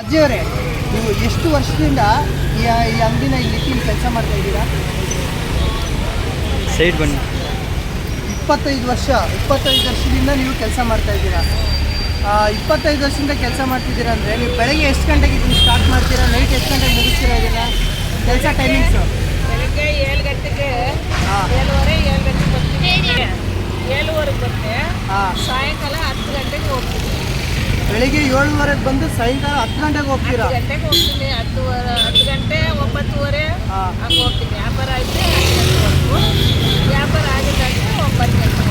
ಅಜ್ಜಿಯವರೇ ನೀವು ಎಷ್ಟು ವರ್ಷದಿಂದ ಈ ಈ ಅಂಗಡಿನ ಇಲ್ಲಿ ಇಟ್ಟು ಕೆಲಸ ಮಾಡ್ತಾ ಇದ್ದೀರಾ? ಸೈಡ್ ಬನ್ನಿ. ಇಪ್ಪತ್ತೈದು ವರ್ಷ ಇಪ್ಪತ್ತೈದು ವರ್ಷದಿಂದ ನೀವು ಕೆಲಸ ಮಾಡ್ತಾ ಇದ್ದೀರಾ? ಇಪ್ಪತ್ತೈದು ವರ್ಷದಿಂದ ಕೆಲಸ ಮಾಡ್ತಿದ್ದೀರಾ ಅಂದರೆ ನೀವು ಬೆಳಗ್ಗೆ ಎಷ್ಟು ಗಂಟೆಗೆ ಇದನ್ನು ಸ್ಟಾರ್ಟ್ ಮಾಡ್ತೀರಾ? ನೈಟ್ ಎಷ್ಟು ಗಂಟೆಗೆ ಮುಗಿಸ್ತೀರಾ ಇದನ್ನು? ಕೆಲಸ ಟೈಮಿಂಗ್ಸು ಬೆಳಗ್ಗೆ ಏಳು ಗಂಟೆಗೆ ಏಳುವರೆ ಏಳು ಗಂಟೆಗೆ ಬರ್ತೀನಿ. ಏಳುವರೆಗೆ ಬರ್ತೆ ಹಾಂ. ಸಾಯಂಕಾಲ ಹತ್ತು ಗಂಟೆಗೆ ಹೋಗ್ತೀನಿ. ಬೆಳಿಗ್ಗೆ ಏಳುವರೆಗೆ ಬಂದು ಸಾಯಂಕಾಲ ಹತ್ತು ಗಂಟೆಗೆ ಹೋಗ್ತೀರಾ? ಗಂಟೆಗೆ ಹೋಗ್ತೀನಿ. ಹತ್ತುವರೆ ಹತ್ತು ಗಂಟೆ ಒಂಬತ್ತುವರೆ ಹಾಂ. ಹಂಗೆ ಹೋಗ್ತೀನಿ. ವ್ಯಾಪಾರ ಐತೆ ವ್ಯಾಪಾರ ಆಗಿದ್ದಾಗೆ ಒಂಬತ್ತು ಗಂಟೆ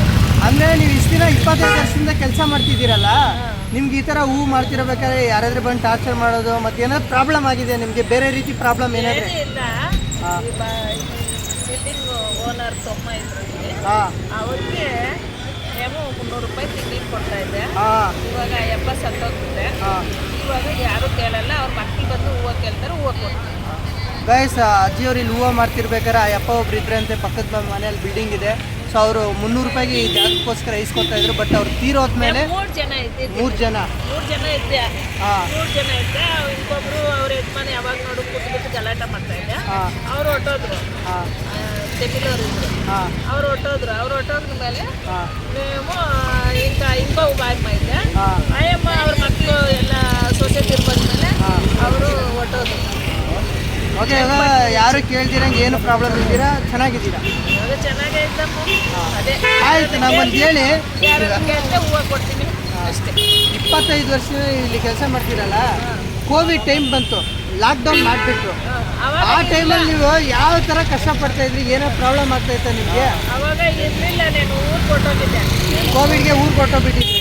ಅಂದರೆ ನೀವು ಇಷ್ಟು ದಿನ ಇಪ್ಪತ್ತೈದು ವರ್ಷದಿಂದ ಕೆಲಸ ಮಾಡ್ತಿದ್ದೀರಲ್ಲ? ನಿಮ್ಗೆ ಈ ಥರ ಹೂವು ಮಾಡ್ತಿರಬೇಕಾದ್ರೆ ಯಾರಾದ್ರೂ ಬಂದು ಟಾರ್ಚರ್ ಮಾಡೋದು ಮತ್ತೆ ಏನಾದ್ರು ಪ್ರಾಬ್ಲಮ್ ಆಗಿದೆ ನಿಮಗೆ? ಬೇರೆ ರೀತಿ ಪ್ರಾಬ್ಲಮ್ ಏನಾದ್ರೆ? ಏನೂ ಇಲ್ಲ. ಹಾಂ. ಬಿಲ್ಡಿಂಗ್ ಓನರ್ ತಮ್ಮ ಇದ್ರು ಇಲ್ಲಿ. ಹಾಂ. ಅವ್ರಿಗೆ ಏನೋ ಮುನ್ನೂರು ರೂಪಾಯಿ ತಿಂಗಳಿಗೆ ಕೊಡ್ತಾ ಇದ್ದೆ. ಹಾಂ. ಇವಾಗ ಎಪ್ಪ ಸತ್ತೋಗ್ತಿದೆ ಹಾಂ. ಇವಾಗ ಯಾರು ಕೇಳಲ್ಲ ಅವ್ರ ಮಕ್ಕಳು ಬಂದು ಹೂವು ಕೇಳ್ತಾರೆ ಹೂವು ಕೊಡ್ತಾರೆ. ಗೈಸ್ ಅಜ್ಜಿಯವ್ರು ಇಲ್ಲಿ ಹೂವು ಮಾಡ್ತಿರ್ಬೇಕಾದ್ರೆ ಆ ಯಪ್ಪ ಒಬ್ರು ಇದ್ರಂತೆ ಪಕ್ಕದ ಮನೆಯಲ್ಲಿ ಬಿಲ್ಡಿಂಗ್ ಇದೆ. ಸೊ ಅವರು ಮುನ್ನೂರು ರೂಪಾಯಿಗೆ ಈ ಜಾಗಕ್ಕೋಸ್ಕರ ಇಸ್ಕೊತಾ ಇದ್ರು ಬಟ್ ಅವ್ರು ತೀರೋದ್ಮೇಲೆ ಮೂರು ಜನ ಇದ್ದೆ ಮೂರು ಜನ. ಮೂರು ಜನ ಇದ್ದೆ. ಹಾಂ. ಮೂರು ಜನ ಇದ್ದೆ. ಇಂಕೊಬ್ರು ಅವ್ರ ಯಜಮಾನ ಯಾವಾಗ ಮಾಡ್ತಾ ಇದ್ದೆ. ಅವ್ರು ಹೊಟ್ಟೋದ್ರು ಹಾಂ. ತೆಮಿಲವ್ರು ಇದ್ರು ಅವ್ರು ಹೊಟ್ಟೋದ್ರು ಅವ್ರು ಹೊಟ್ಟೋದ್ರ ಮೇಲೆ ಇಂಕ ಇಂಕೋ ಬಾಯಮ್ಮ ಇದ್ದೆ. ಹಾಂ. ಆಯಮ್ಮ ಅವ್ರ ಮಕ್ಕಳು ಎಲ್ಲ ಸೊಸೈಟಿ ಮೇಲೆ ಅವರು ಹೊಟ್ಟೋದ್ರು ಓಕೆ ಇವಾಗ ಯಾರು ಕೇಳ್ದಿರಂಗೆ ಏನು ಪ್ರಾಬ್ಲಮ್ ಇದ್ದೀರಾ ಚೆನ್ನಾಗಿದ್ದೀರಾ? ಇವಾಗ ಚೆನ್ನಾಗೇ ಇದ್ದಮ್ಮ. ಅದೇ. ಆಯ್ತು ನಮ್ಮಲ್ಲಿ ಹೇಳಿ. ಕೇಳಿದ್ರೆ ಹೂವು ಕೊಡ್ತೀನಿ. ಅಷ್ಟೇ. ಇಪ್ಪತ್ತೈದು ವರ್ಷ ಇಲ್ಲಿ ಕೆಲಸ ಮಾಡ್ತೀರಲ್ಲ? ಕೋವಿಡ್ ಟೈಮ್ ಬಂತು. ಲಾಕ್ಡೌನ್ ಮಾಡಿಬಿಟ್ರು. ಆ ಟೈಮಲ್ಲಿ ನೀವು ಯಾವ ಥರ ಕಷ್ಟಪಡ್ತಾ ಇದ್ರಿ ಏನೋ ಪ್ರಾಬ್ಲಮ್ ಆಗ್ತಾ ಇತ್ತಾ ನಿಮಗೆ? ಅವಾಗ ಇರಲಿಲ್ಲ ನಾನು ಊರು ಕೊಟ್ಟೋಗಿದ್ದೆ. ಕೋವಿಡ್ಗೆ ಊರು ಕೊಟ್ಟೋಗ್ಬಿಟ್ಟಿದ್ರಿ.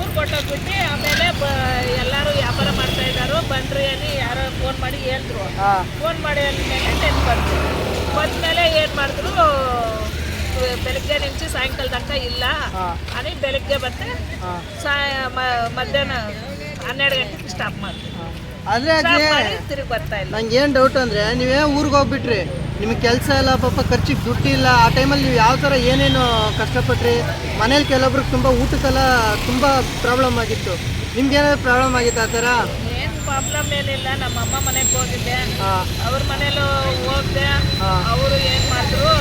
ಊರು ಕೊಟ್ಟೋಗ್ಬಿಟ್ಟು ಆಮೇಲೆ ಎಲ್ಲರೂ ವ್ಯಾಪಾರ ಮಾಡ್ತಾ ಇದ್ದಾರೋ ಬಂದ್ರಿ అని ಯಾರೋ ಫೋನ್ ಮಾಡಿ ಹೇಳಿದ್ರು. ಫೋನ್ ಮಾಡಿ ಅಂದಮೇಲೆ ನೆನ್ ಬಂತು. ಬಂದಮೇಲೆ ಏನು ಮಾಡಿದ್ರು ಬೆಳಗ್ಗೆ ನಿಂಚಿ ಸಾಯಂಕಾಲ ತನಕ ಇಲ್ಲ. అని ಬೆಳಗ್ಗೆ ಬತ್ತೆ ಮಧ್ಯಾಹ್ನ ಹನ್ನೆರಡು ಗಂಟೆಗೆ ಸ್ಟಾಪ್ ಮಾಡ್ತೀವಿ. ಆದರೆ ತಿರುಗಿ ಬರ್ತಾ ಇಲ್ಲ. ನಂಗೆ ಏನು ಡೌಟ್ ಅಂದ್ರೆ ನೀವೇ ಊರಿಗೆ ಹೋಗ್ಬಿಟ್ರಿ. ನಿಮಗೆ ಕೆಲಸ ಇಲ್ಲ ಪಾಪ ಖರ್ಚಿಗೆ ದುಡ್ಡು ಇಲ್ಲ. ಆ ಟೈಮಲ್ಲಿ ನೀವು ಯಾವ ಥರ ಏನೇನು ಕಷ್ಟಪಟ್ರಿ? ಮನೇಲಿ ಕೆಲವೊಬ್ರಿಗೆ ತುಂಬ ಊಟಕ್ಕೆಲ್ಲ ತುಂಬ ಪ್ರಾಬ್ಲಮ್ ಆಗಿತ್ತು. ನಿಮ್ಗೆ ಏನಾದ್ರು ಪ್ರಾಬ್ಲಮ್ ಆಗಿತ್ತು ಆ ಥರ ಏನು ಪ್ರಾಬ್ಲಮ್ ಏನಿಲ್ಲ. ನಮ್ಮ ಅಮ್ಮ ಮನೆಗೆ ಹೋಗಿದ್ದೆ. ಅವ್ರ ಮನೇಲೂ ಹೋಗ್ದೆ. ಅವರು ಏನು ಮಾಡಿದ್ರು?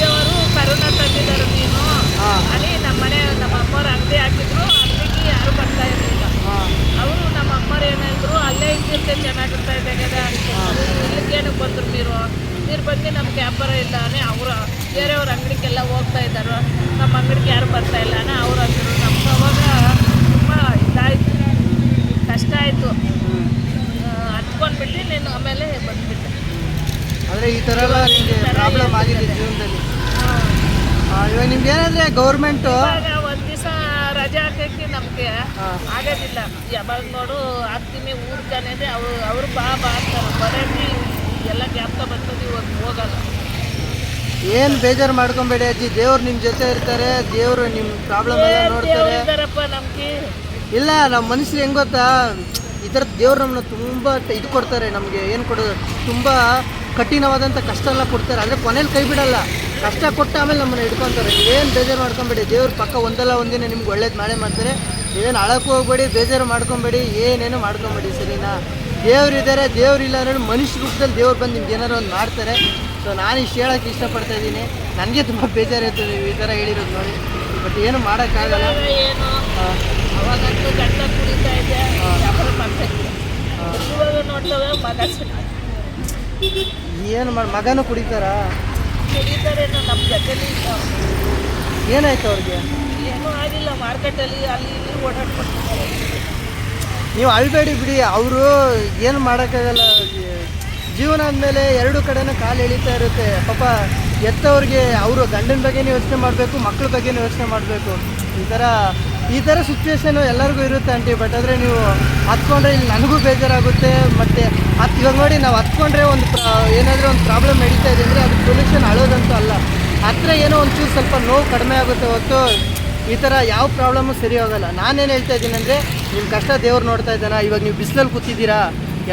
ಅಲ್ಲಿರೋರು ಕರೋನಾ ತಂದಿದ್ದಾರೆ ನೀನು. ಅಲ್ಲಿ ನಮ್ಮ ಮನೆ ನಮ್ಮ ಅಮ್ಮವ್ರು ಅಂಗಡಿ ಹಾಕಿದ್ರು ಅಂಗಡಿಗೆ ಯಾರು ಬರ್ತಾ ಇರಲಿಲ್ಲ. ಅವರು ನಮ್ಮ ಅಮ್ಮವ್ರು ಏನಾದ್ರು ಅಲ್ಲೇ ಇದ್ದಿರ್ತೆ ಚೆನ್ನಾಗಿರ್ತಾ ಇದೆ కదా ಇಲ್ಲಿಗೇನಕ್ಕೆ ಬಂದ್ರು ನೀರು ನೀರು ಬಂದು ನಮ್ಗೆ ವ್ಯಾಪಾರ ಇಲ್ಲ ಅನೇ ಅವರು ಬೇರೆಯವ್ರ ಅಂಗಡಿಗೆಲ್ಲ ಹೋಗ್ತಾ ಇದ್ದಾರೆ ನಮ್ಮ ಅಂಗಡಿಗೆ ಯಾರು ಬರ್ತಾ ಇಲ್ಲ ಅನೇ ಅವ್ರು ಅಂದರು. ನಮ್ಗೆ ಅವಾಗ ತುಂಬ ಇದಾಯಿತು ಕಷ್ಟ ಆಯಿತು. ಹತ್ಕೊಂಡ್ಬಿಟ್ಟು ನೀನು ಆಮೇಲೆ ಬಂದ್ಬಿಟ್ಟೆ ಅಂದರೆ ಈ ಥರ ಎಲ್ಲ ನಿಮಗೆ ಪ್ರಾಬ್ಲಮ್ ಆಗಿದೆ ಜೀವನದಲ್ಲಿ. ಇವಾಗ ನಿಮ್ಗೆ ಏನಂದ್ರೆ ಗೌರ್ಮೆಂಟು ಒಂದ್ ದಿವಸ ರಜೆ ಹಾಕಕ್ಕೆ ನಮ್ಗೆ ಆಗೋದಿಲ್ಲ. ಯಾವಾಗ ನೋಡು ಹಾಕ್ತೀನಿ ಊರ್ಗಾನೆ ಅವ್ರು ಅವ್ರು ಬಾ ಬಾ ಅಂತಾರೆ. ಬರೋದಿ ಎಲ್ಲ ಜ್ಞಾಪಕ ಬರ್ತದೆ ಇವಾಗ ಹೋಗಲ್ಲ. ಏನು ಬೇಜಾರು ಮಾಡ್ಕೊಂಬೇಡಿ ಅಜ್ಜಿ. ದೇವ್ರು ನಿಮ್ಮ ಜೊತೆ ಇರ್ತಾರೆ ದೇವ್ರು ನಿಮ್ಮ ಪ್ರಾಬ್ಲಮ್ ಎಲ್ಲ ನೋಡ್ತಾರೆ. ಇದ್ದಾರಪ್ಪ ನಮ್ಗೆ? ಇಲ್ಲ ನಮ್ಮ ಮನುಷ್ಯರು ಹೆಂಗ್ ಗೊತ್ತಾ? ಈ ಥರ ದೇವ್ರು ನಮ್ಮನ್ನ ತುಂಬ ಇದು ಕೊಡ್ತಾರೆ ನಮಗೆ. ಏನು ಕೊಡೋದು? ತುಂಬ ಕಠಿಣವಾದಂಥ ಕಷ್ಟ ಎಲ್ಲ ಕೊಡ್ತಾರೆ. ಅಂದರೆ ಕೊನೆಯಲ್ಲಿ ಕೈ ಬಿಡಲ್ಲ. ಕಷ್ಟ ಕೊಟ್ಟು ಆಮೇಲೆ ನಮ್ಮನ್ನು ಹಿಡ್ಕೊತಾರೆ. ಏನು ಬೇಜಾರು ಮಾಡ್ಕೊಬೇಡಿ. ದೇವ್ರ ಪಕ್ಕ ಒಂದಲ್ಲ ಒಂದಿನ ನಿಮ್ಗೆ ಒಳ್ಳೇದು ಮಾಡೇ ಮಾಡ್ತಾರೆ. ಏನು ಅಳಕ್ಕೆ ಹೋಗ್ಬೇಡಿ ಬೇಜಾರು ಮಾಡ್ಕೊಬೇಡಿ ಏನೇನು ಮಾಡ್ಕೊಬೇಡಿ ಸರಿನಾ? ದೇವ್ರು ಇದ್ದಾರೆ ದೇವ್ರು ಇಲ್ಲ ಅಂದ್ರೆ ಮನುಷ್ಯ ರೂಪದಲ್ಲಿ ದೇವ್ರು ಬಂದು ನಿಮ್ಗೆ ಏನಾರು ಒಂದು ಮಾಡ್ತಾರೆ. ಸೊ ನಾನು ಇಷ್ಟು ಹೇಳೋಕೆ ಇಷ್ಟಪಡ್ತಾ ಇದ್ದೀನಿ. ನನಗೆ ತುಂಬ ಬೇಜಾರಾಯ್ತು ನೀವು ಈ ಥರ ಹೇಳಿರೋದು ನೋಡಿ. ಬಟ್ ಏನು ಮಾಡೋಕ್ಕಾಗಲ್ಲ. ಹಾಂ ಏನು. ಹಾಂ ಅವಾಗಂತೂ ಗಂಡ ಕುಡಿತಾ ಇದ್ದೆ ವ್ಯಾಪಾರ ಮಾಡ್ತಾ ಇದ್ದೆ ಇವಾಗ ನೋಡ್ತವೆ ಮಗ ಏನು ಮಾಡಿ ಮಗನೂ ಕುಡಿತಾರಾ? ನಮ್ಮ ಜೊತೆಲಿ ಇಲ್ಲ. ಏನಾಯ್ತು ಅವ್ರಿಗೆ? ಏನೂ ಆಗಿಲ್ಲ ಮಾರ್ಕೆಟಲ್ಲಿ ಅಲ್ಲಿ ಇಲ್ಲಿ ನೀವು ಅಳ್ಬೇಡಿ ಬಿಡಿ ಅವರು ಏನು ಮಾಡೋಕ್ಕಾಗಲ್ಲ ಜೀವನ ಅಂದಮೇಲೆ ಎರಡು ಕಡೆನೂ ಕಾಲು ಎಳಿತಾ ಇರುತ್ತೆ. ಪಾಪ ಎತ್ತವ್ರಿಗೆ ಅವರು ಗಂಡನ ಬಗ್ಗೆನೂ ಯೋಚನೆ ಮಾಡಬೇಕು ಮಕ್ಕಳ ಬಗ್ಗೆನೂ ಯೋಚನೆ ಮಾಡಬೇಕು. ಈ ಥರ ಈ ಥರ ಸಿಚುವೇಶನು ಎಲ್ಲರಿಗೂ ಇರುತ್ತೆ ಆಂಟಿ ಬಟ್ ಆದರೆ ನೀವು ಹತ್ಕೊಂಡ್ರೆ ಇಲ್ಲಿ ನನಗೂ ಬೇಜಾರಾಗುತ್ತೆ, ಮತ್ತು ಹತ್ ಇವಾಗ ನೋಡಿ ನಾವು ಹತ್ಕೊಂಡ್ರೆ ಒಂದು ಪ್ರಾ ಏನಾದರೂ ಒಂದು ಪ್ರಾಬ್ಲಮ್ ನಡೀತಾ ಇದೆ ಅಂದರೆ ಅದಕ್ಕೆ ಸೊಲ್ಯೂಷನ್ ಅಳೋದಂತೂ ಅಲ್ಲ. ಹತ್ರ ಏನೋ ಒಂಚೂರು ಸ್ವಲ್ಪ ನೋವು ಕಡಿಮೆ ಆಗುತ್ತೆ ಹೊತ್ತು ಈ ಥರ ಯಾವ ಪ್ರಾಬ್ಲಮ್ಮು ಸರಿ ಹೋಗಲ್ಲ. ನಾನೇನು ಹೇಳ್ತಾ ಇದ್ದೀನಿ ಅಂದರೆ ನಿಮ್ಮ ಕಷ್ಟ ದೇವ್ರು ನೋಡ್ತಾ ಇದ್ದಾನೆ, ಇವಾಗ ನೀವು ಬಿಸಿಲಲ್ಲಿ ಕೂತಿದ್ದೀರಾ,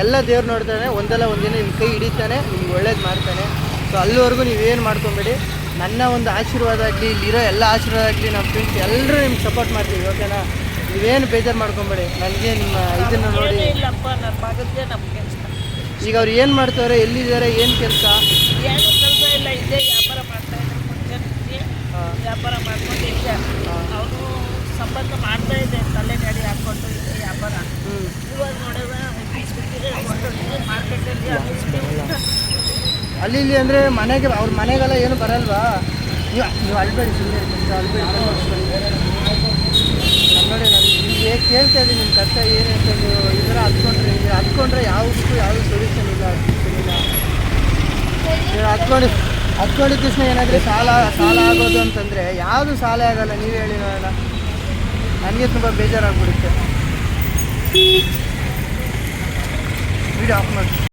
ಎಲ್ಲ ದೇವ್ರು ನೋಡ್ತಾನೆ, ಒಂದಲ್ಲ ಒಂದಿನ ನಿಮ್ಮ ಕೈ ಹಿಡಿತಾನೆ, ನಿಮ್ಗೆ ಒಳ್ಳೇದು ಮಾಡ್ತಾನೆ. ಸೊ ಅಲ್ಲಿವರೆಗೂ ನೀವೇನು ಮಾಡ್ಕೊಬೇಡಿ. ನನ್ನ ಒಂದು ಆಶೀರ್ವಾದ ಆಗಲಿ ಇಲ್ಲಿರೋ ಎಲ್ಲ ಆಶೀರ್ವಾದ ಆಗಲಿ ನಮ್ಮ ಫ್ರೆಂಡ್ಸ್ ಎಲ್ಲರೂ ನಿಮ್ಗೆ ಸಪೋರ್ಟ್ ಮಾಡ್ತೀವಿ ಓಕೆನಾ ನೀವೇನು ಬೇಜಾರು ಮಾಡ್ಕೊಂಬೇಡಿ. ನನಗೆ ನಿಮ್ಮ ಇದನ್ನು ನೋಡಿ ಈಗ ಅವ್ರು ಏನು ಮಾಡ್ತಾರೆ ಎಲ್ಲಿದ್ದಾರೆ ಏನು ಕೆಲಸ? ಇಲ್ಲ ಇದೇ ವ್ಯಾಪಾರ ಮಾಡ್ತಾ ವ್ಯಾಪಾರ ಮಾಡ್ಕೊಂಡು ಅವನು ಸಂಬಂಧ ಮಾಡ್ತಾ ಇದ್ದೆ ತಲೆ ಗಾಡಿ ಹಾಕ್ಕೊಂಡು ಇದ್ದೆ ವ್ಯಾಪಾರ. ಹ್ಞೂ ಇವಾಗ ನೋಡಿದ್ರೆ ಮಾರ್ಕೆಟಲ್ಲಿ ಅಲ್ಲಿ ಇಲ್ಲಿ ಅಂದರೆ ಮನೆಗೆ ಅವ್ರ ಮನೆಗೆಲ್ಲ ಏನು ಬರಲ್ವಾ? ನೀವು ನೀವು ಅಳ್ಬೇಡಿ ಸುಮ್ಮನೆ ಅಳ್ಬೇಡಿ. ನೋಡಿ ನಾನು ಕೇಳ್ತಾ ಇದ್ದೀನಿ, ನಿಮ್ಮ ಕಷ್ಟ ಏನು ಅಂತ ನೀವು ಈ ಥರ ಹತ್ಕೊಂಡ್ರೆ ನೀವು ಹತ್ಕೊಂಡ್ರೆ ಯಾವುದಕ್ಕೂ ಯಾವ ಸೊಲ್ಯೂಷನ್ ಇಲ್ಲ ಇಲ್ಲ. ನೀವು ಹತ್ಕೊಂಡು ಹತ್ಕೊಂಡಿದ್ದ ತಕ್ಷಣ ಏನಾದರೆ ಸಾಲ ಸಾಲ ಆಗೋದು ಅಂತಂದರೆ ಯಾವುದು ಸಾಲ ಆಗಲ್ಲ, ನೀವು ಹೇಳಿ ನೋಡೋಣ. ನನಗೆ ತುಂಬ ಬೇಜಾರಾಗ್ಬಿಡುತ್ತೆ. ವಿಡಿಯೋ ಆಫ್ ಮಾಡಿ